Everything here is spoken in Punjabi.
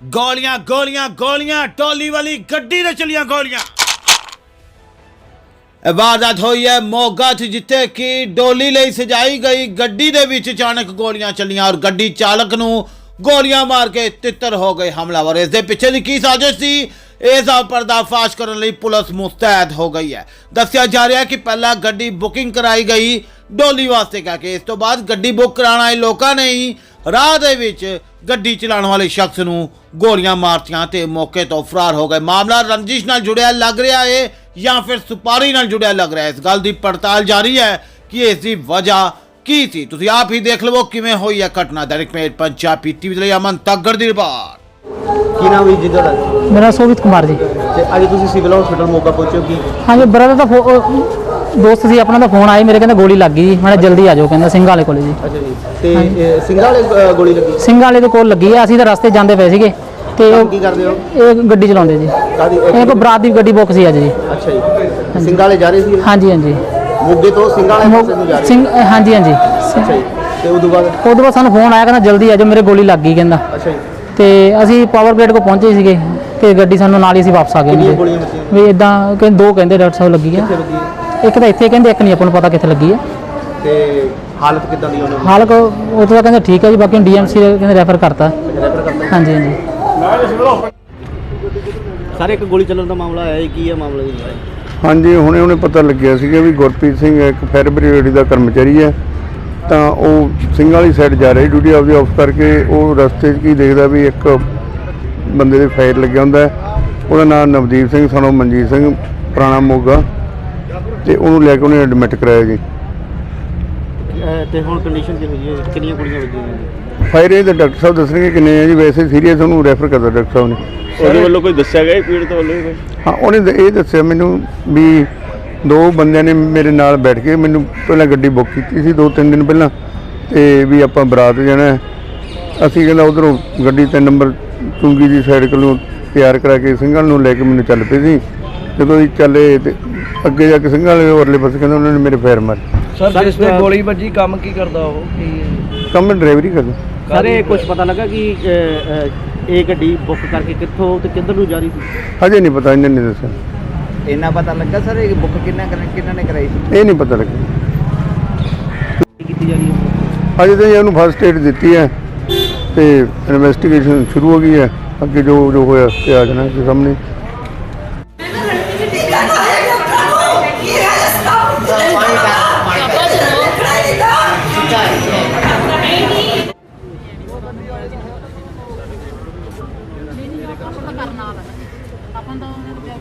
ਗੋਲੀਆਂ ਗੋਲੀਆਂ ਗੋਲੀਆਂ, ਟੋਲੀ ਵਾਲੀ ਗੱਡੀ ਦੇ ਚਲੀਆਂ ਗੋਲੀਆਂ। ਇਹ ਵਾਰਦਾਤ ਹੋਈ ਹੈ ਮੋਗਾ 'ਚ, ਜਿੱਥੇ ਕਿ ਡੋਲੀ ਲਈ ਸਜਾਈ ਗਈ ਗੱਡੀ ਦੇ ਵਿੱਚ ਅਚਾਨਕ ਗੋਲੀਆਂ ਚੱਲੀਆਂ ਔਰ ਗੱਡੀ ਚਾਲਕ ਨੂੰ ਗੋਲੀਆਂ ਮਾਰ ਕੇ ਤਿੱਤਰ ਹੋ ਗਏ ਹਮਲਾਵਰ। ਇਸ ਦੇ ਪਿੱਛੇ ਦੀ ਕੀ ਸਾਜ਼ਿਸ਼ ਸੀ? ਇਸ ਦਾ ਪਰਦਾਫਾਸ਼ ਕਰਨ ਲਈ ਪੁਲਿਸ ਮੁਸਤੈਦ ਹੋ ਗਈ ਹੈ। ਦੱਸਿਆ ਜਾ ਰਿਹਾ ਹੈ ਕਿ ਪਹਿਲਾਂ ਗੱਡੀ ਬੁਕਿੰਗ ਕਰਾਈ ਗਈ ਡੋਲੀ ਵਾਸਤੇ ਕਹਿ ਕੇ। ਇਸ ਤੋਂ ਬਾਅਦ ਗੱਡੀ ਬੁੱਕ ਕਰਾਉਣ ਆਏ ਲੋਕਾਂ ਨੇ ਹੀ ਰਾਹ ਦੇ ਵਿੱਚ ਗੱਡੀ ਚਲਾਉਣ ਵਾਲੇ ਸ਼ਖਸ ਨੂੰ ਗੋਲੀਆਂ ਮਾਰਤੀਆਂ ਤੇ ਮੌਕੇ ਤੋਂ ਫਰਾਰ ਹੋ ਗਏ। ਮਾਮਲਾ ਰੰਜਿਸ਼ ਨਾਲ ਜੁੜਿਆ ਲੱਗ ਰਿਹਾ ਹੈ ਜਾਂ ਫਿਰ ਸੁਪਾਰੀ ਨਾਲ ਜੁੜਿਆ ਲੱਗ ਰਿਹਾ ਹੈ ਇਸ ਗੱਲ ਦੀ ਪੜਤਾਲ ਜਾਰੀ ਹੈ ਕਿ ਇਸ ਦੀ ਵਜ੍ਹਾ ਕੀ ਸੀ? ਤੁਸੀਂ ਆਪ ਹੀ ਦੇਖ ਲਵੋ ਕਿਵੇਂ ਹੋਈ ਹੈ ਘਟਨਾ। ਦੈਨਿਕ ਮੇਲ ਪੰਜਾਬੀ ਟੀਵੀ ਦੇ ਲਈ ਅਮਨ ਤੱਗੜ ਦੀ ਰਿਪੋਰਟ। ਕੀ ਨਾਮ ਹੈ ਜੀ ਤੁਹਾਡਾ ਮੇਰਾ ਸੋਵਿਤ ਕੁਮਾਰ ਜੀ। ਤੇ ਅੱਜ ਤੁਸੀਂ ਸਿਵਲ ਹਸਪੀਟਲ ਮੋਗਾ ਪਹੁੰਚੇ ਹੋ ਕੀ? ਹਾਂਜੀ ਬ੍ਰਦਰ ਦਾ ਫੋ- ਅਹ ਦੋਸਤ ਸੀ ਆਪਣਾ ਦਾ ਫੋਨ ਆਇਆ ਮੇਰੇ ਕਹਿੰਦਾ ਗੋਲੀ ਲੱਗ ਗਈ ਜੀ। ਮੈਂ ਕਿਹਾ ਜਲਦੀ ਆ ਜਾਓ ਕਹਿੰਦਾ ਸਿੰਘ ਵਾਲੇ ਕੋਲੇ ਜੀ। ਅੱਛਾ ਜੀ ਤੇ ਇਹ ਸਿੰਘਾਂ ਵਾਲੇ ਅ, ਗੋਲੀ ਲੱਗੀ? ਸਿੰਘ ਵਾਲੇ ਦੇ ਕੋਲ ਲੱਗੀ ਆ ਅਸੀਂ ਤਾਂ ਰਸਤੇ ਜਾਂਦੇ ਪਏ ਸੀਗੇ। ਤੇ ਕੰਮ ਉਹ ਕੀ ਕਰਦੇ ਹੋ? ਇਹ ਗੱਡੀ ਚਲਾਉਂਦੇ ਜੀ। ਕਾਦੀ ਇਹ ਕੋ ਬਰਾਤ ਦੀ ਗੱਡੀ ਬੁੱਕ ਸੀ ਅੱਜ ਜੀ। ਅੱਛਾ ਜੀ। ਸਿੰਘਾਂ ਵਾਲੇ ਜਾ ਰਹੇ ਸੀ? ਹਾਂਜੀ ਹਾਂਜੀ। ਮੋਗੇ ਤੋਂ ਸਿੰਘਾਂ ਵਾਲੇ ਪਾਸੇ ਨੂੰ ਜਾ ਰਹੇ ਸਿੰਘ ਅਹ ਹਾਂਜੀ ਹਾਂਜੀ। ਅੱਛਾ ਜੀ। ਤੇ ਉਦੋਂ ਬਾਅਦ? ਉਦੋਂ ਬਾਅਦ ਸਾਨੂੰ ਫੋਨ ਆਇਆ ਕਹਿੰਦਾ ਜਲਦੀ ਆ ਜਾਓ ਮੇਰੇ ਗੋਲੀ ਲੱਗ ਗਈ ਕਹਿੰਦਾ। ਅੱਛਾ ਜੀ। ਤੇ ਅਸੀਂ ਪਾਵਰ ਗ੍ਰੇਡ ਕੋ ਪਹੁੰਚੇ ਸੀਗੇ ਤੇ ਗੱਡੀ ਸਾਨੂੰ ਨਾਲ ਹੀ ਅਸੀਂ ਵਾਪਸ ਆ ਗਏ ਕਿੰਨੀਆਂ ਜੀ ਗੋਲੀਆਂ ਵੱਜੀਆਂ? ਵੀ ਇਦਾਂ ਕਿ ਦੋ ਕਹਿੰਦੇ ਡਾਕਟਰ ਸਾਹਿਬ ਲੱਗੀ ਆ। ਕਿੱਥੇ ਵੱਜੀ ਇੱਕ ਤਾਂ ਇੱਥੇ ਕਹਿੰਦੇ ਇੱਕ ਨਹੀਂ ਆਪਾਂ ਨੂੰ ਪਤਾ ਕਿੱਥੇ ਲੱਗੀ ਆ। ਤੇ ਹਾਲਤ ਕਿੱਦਾਂ ਦੀ ਉਹਨਾਂ ਦੀ? ਹਾਲ ਕੋ ਉਹ ਤਾਂ ਕਹਿੰਦੇ ਠੀਕ ਹੈ ਜੀ ਬਾਕੀ ਡੀਐਮਸੀ ਕਹਿੰਦੇ ਰੈਫਰ ਕਰਤਾ। ਰੈਫਰ ਕਰਦਾ ਹਾਂਜੀ ਹਾਂਜੀ। ਸਾਰੇ ਇੱਕ ਗੋਲੀ ਚੱਲਣ ਦਾ ਮਾਮਲਾ ਆਇਆ ਕੀ ਹੈ ਮਾਮਲਾ ਜੀ? ਹਾਂਜੀ ਹੁਣੇ ਹੁਣੇ ਪਤਾ ਲੱਗਿਆ ਸੀਗਾ ਵੀ ਗੁਰਪ੍ਰੀਤ ਸਿੰਘ ਇੱਕ ਫਾਇਰ ਬ੍ਰਿਗੇਡ ਦਾ ਕਰਮਚਾਰੀ ਹੈ। ਤਾਂ ਉਹ ਸਿੰਘ ਵਾਲੀ ਸਾਈਡ ਜਾ ਰਿਹਾ ਡਿਊਟੀ ਆਪਦੀ ਆਫ ਕਰਕੇ। ਉਹ ਰਸਤੇ 'ਚ ਕੀ ਦੇਖਦਾ ਵੀ ਇੱਕ ਬੰਦੇ ਦੇ ਫਾਇਰ ਲੱਗਿਆ ਹੁੰਦਾ ਹੈ। ਉਹਦਾ ਨਾਮ ਨਵਦੀਪ ਸਿੰਘ ਸਾਨੂੰ ਮਨਜੀਤ ਸਿੰਘ ਪੁਰਾਣਾ ਮੋਗਾ। ਤੇ ਉਹਨੂੰ ਲੈ ਕੇ ਉਹਨੇ ਐਡਮਿਟ ਕਰਾਇਆ ਜੀ। ਤੇ ਹੁਣ ਕੰਡੀਸ਼ਨ ਕੀ ਹੋਈ ਹੈ? ਕਿੰਨੀਆਂ ਗੋਲੀਆਂ ਵੱਜੀਆਂ ਨੇ? ਫਾਇਰ ਇਹ ਤਾਂ ਡਾਕਟਰ ਸਾਹਿਬ ਦੱਸਣਗੇ ਕਿੰਨੇ ਆ ਜੀ ਵੈਸੇ ਸੀਰੀਅਸ ਉਹਨੂੰ ਰੈਫਰ ਕਰਦਾ ਡਾਕਟਰ ਸਾਹਿਬ ਨੇ। ਉਹਦੇ ਵੱਲੋਂ ਕੋਈ ਦੱਸਿਆ ਗਿਆ ਪੀੜਤ ਵੱਲੋਂ ਵੀ ਕੋਈ ਹਾਂ ਉਹਨੇ ਇਹ ਦੱਸਿਆ ਮੈਨੂੰ ਵੀ ਦੋ ਬੰਦਿਆਂ ਨੇ ਮੇਰੇ ਨਾਲ ਬੈਠ ਕੇ ਮੈਨੂੰ ਪਹਿਲਾਂ ਗੱਡੀ ਬੁੱਕ ਕੀਤੀ ਸੀ ਦੋ ਤਿੰਨ ਦਿਨ ਪਹਿਲਾਂ ਤੇ ਵੀ ਆਪਾਂ ਬਰਾਤ ਜਾਣਾ ਹੈ। ਅਸੀਂ ਕਹਿੰਦਾ ਉਧਰੋਂ ਗੱਡੀ ਤੇ ਨੰਬਰ ਚੁੰਗੀ ਦੀ ਸਾਈਡ ਕੋਲੋਂ ਤਿਆਰ ਕਰਾ ਕੇ ਸਿੰਘਾਂ ਨੂੰ ਲੈ ਕੇ ਮੈਨੂੰ ਚੱਲ ਪਏ ਸੀ। ਜਦੋਂ ਅਸੀਂ ਚੱਲੇ ਤੇ ਅੱਗੇ ਜਾ ਕੇ ਸਿੰਘਾਂ ਵਾਲੇ ਉਰਲੇ ਪਾਸੇ ਕਹਿੰਦਾ ਉਹਨਾਂ ਨੇ ਮੇਰੇ ਫੇਰ ਮਾਰੇ। ਸਰ ਜਿਸ ਤੇ ਗੋਲੀ ਵੱਜੀ ਕੰਮ ਕੀ ਕਰਦਾ ਉਹ? ਕੀ ਕੰਮ ਡਰਾਈਵਰੀ ਕਰਦਾ। ਸਾਰੇ ਕੁਝ ਪਤਾ ਲੱਗਾ ਕਿ ਅ, ਅ, ਇਹ ਗੱਡੀ ਬੁੱਕ ਕਰਕੇ ਕਿੱਥੋਂ ਤੇ ਕਿੱਧਰ ਨੂੰ ਜਾ ਰਹੀ ਸੀ? ਹਜੇ ਨਹੀਂ ਪਤਾ ਇਹਨਾਂ ਨੇ ਦੱਸਿਆ। ਇੰਨਾ ਪਤਾ ਲੱਗਾ ਸਰ ਇਹ ਬੁੱਕ ਕਿੰਨਾ ਕਿੰਨਾ ਨੇ ਕਰਾਈ ਸੀ? ਇਹ ਨਹੀਂ ਪਤਾ ਲੱਗਿਆ ਕੀ ਕੀਤੀ ਜਾ ਰਹੀ ਹੈ? ਅਜੇ ਤਾਂ ਜੀ ਉਹਨੂੰ ਫਸਟ ਏਡ ਦਿੱਤੀ ਹੈ ਤੇ ਇਨਵੈਸਟੀਗੇਸ਼ਨ ਸ਼ੁਰੂ ਹੋ ਗਈ ਹੈ। ਅੱਗੇ ਜੋ ਜੋ ਹੋਇਆ ਤੇ ਆ ਜਾਣਾ ਜੀ ਸਾਹਮਣੇ। ਆਪਾਂ ਤਾਂ ਕਰਨਾ ਵਾਲਾ ਆਪਾਂ ਤਾਂ ਉਹਨਾਂ ਨੂੰ ਕਿਹਾ